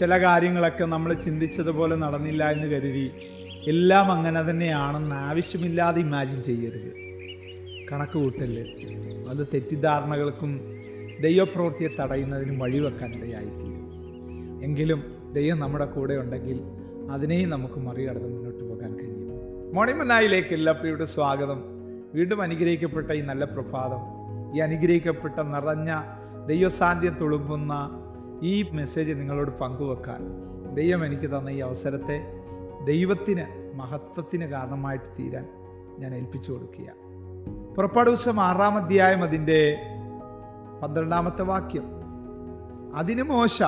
ചില കാര്യങ്ങളൊക്കെ നമ്മൾ ചിന്തിച്ചതുപോലെ നടന്നില്ല എന്ന് കരുതി എല്ലാം അങ്ങനെ തന്നെയാണെന്ന് ആവശ്യമില്ലാതെ ഇമാജിൻ ചെയ്യരുത്. കണക്ക് കൂട്ടൽ അത് തെറ്റിദ്ധാരണകൾക്കും ദൈവപ്രവൃത്തിയെ തടയുന്നതിനും വഴിവെക്കാൻ ഇടയായിത്തീരും. എങ്കിലും ദൈവം നമ്മുടെ കൂടെ ഉണ്ടെങ്കിൽ അതിനെയും നമുക്ക് മറികടന്ന് മുന്നോട്ട് പോകാൻ കഴിയും. മോണിമനായിലേക്ക് എല്ലാ പ്രിയുടെ സ്വാഗതം. വീണ്ടും അനുഗ്രഹിക്കപ്പെട്ട ഈ നല്ല പ്രഭാതം ഈ അനുഗ്രഹിക്കപ്പെട്ട നിറഞ്ഞ ദൈവസാന്ധ്യം തുളുമ്പുന്ന ഈ മെസ്സേജ് നിങ്ങളോട് പങ്കുവെക്കാൻ ദൈവം എനിക്ക് തന്ന ഈ അവസരത്തെ ദൈവത്തിന് മഹത്വത്തിന് കാരണമായിട്ട് തീരാൻ ഞാൻ ഏൽപ്പിച്ചു കൊടുക്കുക പുറപ്പാട് ദിവസം ആറാം അധ്യായം അതിന്റെ പന്ത്രണ്ടാമത്തെ വാക്യം. അതിന് മോശ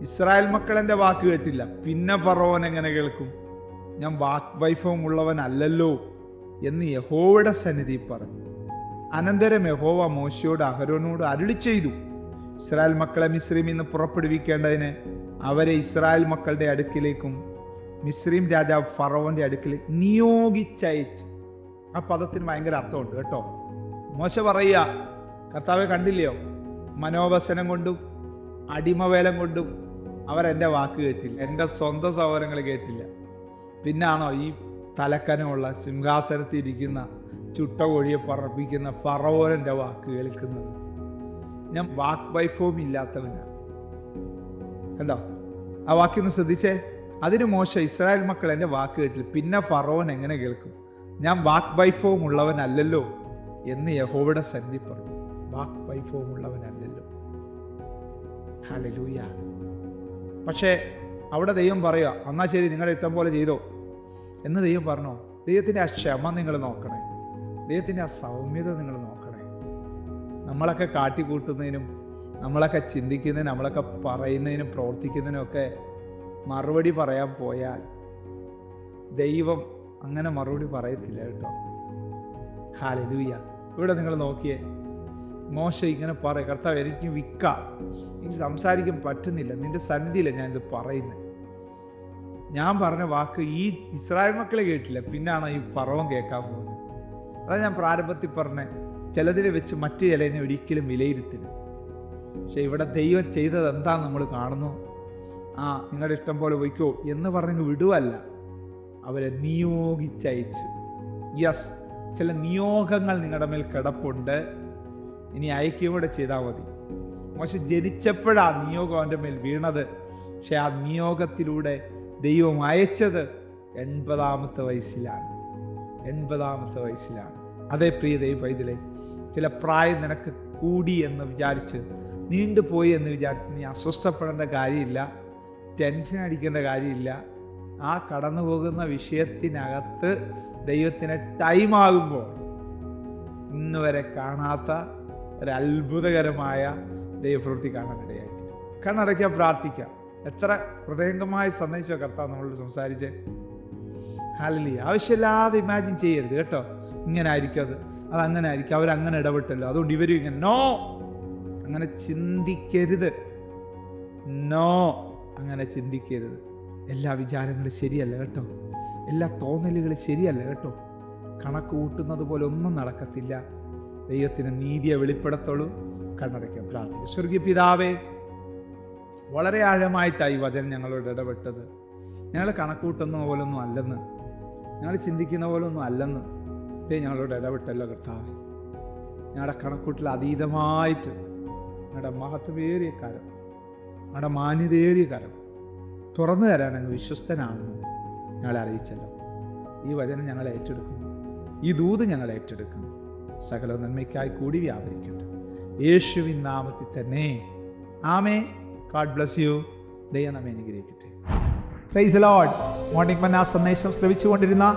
ഇസ്രായേൽ മക്കൾ എന്റെ വാക്ക് കേട്ടില്ല. പിന്നെ ഫറോൻ എങ്ങനെ കേൾക്കും? ഞാൻ വാക് വൈഭവം ഉള്ളവനല്ലല്ലോ എന്ന് യഹോവയുടെ സന്നിധി പറഞ്ഞു. അനന്തരം യഹോവ മോശയോട് അഹരോനോട് അരുളി ചെയ്തു. ഇസ്രായേൽ മക്കളെ മിശ്രീമിൽ നിന്ന് പുറപ്പെടുവിക്കേണ്ടതിന് അവരെ ഇസ്രായേൽ മക്കളുടെ അടുക്കിലേക്കും മിശ്രീം രാജാവ് ഫറോന്റെ അടുക്കിലേക്ക് നിയോഗിച്ചയച്ച്. ആ പദത്തിന് ഭയങ്കര അർത്ഥമുണ്ട് കേട്ടോ. മോശ പറയുക കർത്താവെ കണ്ടില്ലയോ? മനോവസനം കൊണ്ടും അടിമവേലം കൊണ്ടും അവരെന്റെ വാക്ക് കേട്ടില്ല എന്റെ സ്വന്തം സഹോദരങ്ങൾ കേട്ടില്ല. പിന്നാണോ ഈ തലക്കനമുള്ള സിംഹാസനത്തിരിക്കുന്ന ചുട്ട കോഴിയെ പറപ്പിക്കുന്ന ഫറവോനന്റെ വാക്ക് കേൾക്കുന്നത്? ഞാൻ വാക്ക് വൈഭവം ഇല്ലാത്തവനാണ് കണ്ടോ? ആ വാക്യൊന്ന് ശ്രദ്ധിച്ചേ. അതിന് മോശ ഇസ്രായേൽ മക്കൾ എന്റെ വാക്ക് കേട്ടില്ല. പിന്നെ ഫറോൻ എങ്ങനെ കേൾക്കും? ഞാൻ വാക്ക് വൈഭവം ഉള്ളവനല്ലല്ലോ എന്ന് യഹോവയുടെ സന്ധി പറഞ്ഞു. വാക്ക് വൈഭവം ഉള്ളവനല്ലല്ലോ. ഹലലൂയ പക്ഷേ അവിടെ ദൈവം പറയുക എന്നാ ശരി നിങ്ങളുടെ ഇഷ്ടം പോലെ ചെയ്തോ. എന്ന് ദൈവം പറഞ്ഞോ ദൈവത്തിന്റെ ആ ക്ഷമ നിങ്ങൾ നോക്കണേ. ദൈവത്തിന്റെ ആ സൗമ്യത നിങ്ങൾ നമ്മളൊക്കെ കാട്ടിക്കൂട്ടുന്നതിനും നമ്മളൊക്കെ ചിന്തിക്കുന്നതിനും നമ്മളൊക്കെ പറയുന്നതിനും പ്രവർത്തിക്കുന്നതിനും ഒക്കെ മറുപടി പറയാൻ പോയാൽ ദൈവം അങ്ങനെ മറുപടി പറയത്തില്ല കേട്ടോ. ഹാലലൂയ ഇവിടെ നിങ്ങൾ നോക്കിയേ. മോശ ഇങ്ങനെ പറ കർത്താവ് എനിക്ക് വിക്ക. എനിക്ക് സംസാരിക്കാൻ പറ്റുന്നില്ല. നിന്റെ സന്നിധിയില്ല ഞാനിത് പറയുന്നത് ഞാൻ പറഞ്ഞ വാക്ക് ഈ ഇസ്രായേൽ മക്കളെ കേട്ടില്ല. പിന്നാണ് ഈ പറവം കേൾക്കാൻ പോകുന്നത്? അതാ ഞാൻ പ്രാരംഭത്തിൽ പറഞ്ഞ. ചിലതിനെ വെച്ച് മറ്റു ചിലതിനെ ഒരിക്കലും വിലയിരുത്തരുത് പക്ഷെ ഇവിടെ ദൈവം ചെയ്തത് എന്താ നമ്മൾ കാണുന്നു. ആ നിങ്ങളുടെ ഇഷ്ടം പോലെ പോയിക്കോ എന്ന് പറഞ്ഞ് വിടുവല്ല. അവരെ നിയോഗിച്ചയച്ചു. യെസ് ചില നിയോഗങ്ങൾ നിങ്ങളുടെ മേൽ കിടപ്പുണ്ട്. ഇനി അയക്കുകയും കൂടെ ചെയ്താൽ മതി. പക്ഷെ ജനിച്ചപ്പോഴാ നിയോഗം അവന്റെ മേൽ വീണത്. പക്ഷെ ആ നിയോഗത്തിലൂടെ ദൈവം അയച്ചത് എൺപതാമത്തെ വയസ്സിലാണ്. എൺപതാമത്തെ വയസ്സിലാണ്. അതേ പ്രിയ ദൈവ പൈതലേ ചില പ്രായം നിനക്ക് കൂടി എന്ന് വിചാരിച്ച് നീണ്ടുപോയി എന്ന് വിചാരിച്ച് നീ അസ്വസ്ഥപ്പെടേണ്ട കാര്യമില്ല ടെൻഷൻ അടിക്കേണ്ട കാര്യമില്ല. ആ കടന്നു പോകുന്ന വിഷയത്തിനകത്ത് ദൈവത്തിന് ടൈമാകുമ്പോൾ ഇന്ന് വരെ കാണാത്ത ഒരു അത്ഭുതകരമായ ദൈവപ്രവൃത്തി കാണാനിടയായി കണ്ണടയ്ക്കാൻ പ്രാർത്ഥിക്കാം. എത്ര ഹൃദയംഗമായ സന്ദേശമോ കർത്താവ് നമ്മളോട് സംസാരിച്ച് ഹാലലി ആവശ്യമില്ലാതെ ഇമാജിൻ ചെയ്യരുത് കേട്ടോ. ഇങ്ങനെ ആയിരിക്കും അത്. അത് അങ്ങനെ ആയിരിക്കും അവരങ്ങനെ ഇടപെട്ടല്ലോ. അതുകൊണ്ട് ഇവരും ഇങ്ങനെ നോ! അങ്ങനെ ചിന്തിക്കരുത്. നോ! അങ്ങനെ ചിന്തിക്കരുത്. എല്ലാ വിചാരങ്ങളും ശരിയല്ല കേട്ടോ. എല്ലാ തോന്നലുകളും ശരിയല്ല കേട്ടോ. കണക്ക് കൂട്ടുന്നത് പോലെ ഒന്നും നടക്കത്തില്ല. ദൈവത്തിന് നീതിയെ വെളിപ്പെടുത്തുള്ളൂ. കണ്ണടയ്ക്കാം. പ്രാർത്ഥിക്കും. സ്വർഗീയ പിതാവേ വളരെ ആഴമായിട്ടായി വചനം ഞങ്ങളോട് ഇടപെട്ടത്. ഞങ്ങൾ കണക്കൂട്ടുന്ന പോലൊന്നും അല്ലെന്ന്. ഞങ്ങൾ ചിന്തിക്കുന്ന പോലൊന്നും അല്ലെന്ന്. ഇതേ ഞങ്ങളോട് ഇടപെട്ടല്ലോ കർത്താവ്. ഞങ്ങളുടെ കണക്കൂട്ടിൽ അതീതമായിട്ട് ഞങ്ങളുടെ മഹത്വമേറിയ കരം ഞങ്ങളുടെ മാന്യതയേറിയ കരം തുറന്നു തരാൻ അങ്ങ് വിശ്വസ്തനാണെന്ന് ഞങ്ങളെ അറിയിച്ചല്ലോ. ഈ വചനം ഞങ്ങൾ ഏറ്റെടുക്കുന്നു. ഈ ദൂത് ഞങ്ങൾ ഏറ്റെടുക്കുന്നു. സകല നന്മയ്ക്കായി കൂടി വ്യാപരിക്കട്ടെ. യേശുവിൻ നാമത്തിൽ തന്നെ. ആമേ ഗാഡ് ബ്ലസ് യു ദൈവം നമ്മെ അനുഗ്രഹിക്കട്ടെ. പ്രൈസ് ലോഡ് മോർണിംഗ് മന്ന സന്ദേശം ശ്രവിച്ചുകൊണ്ടിരുന്ന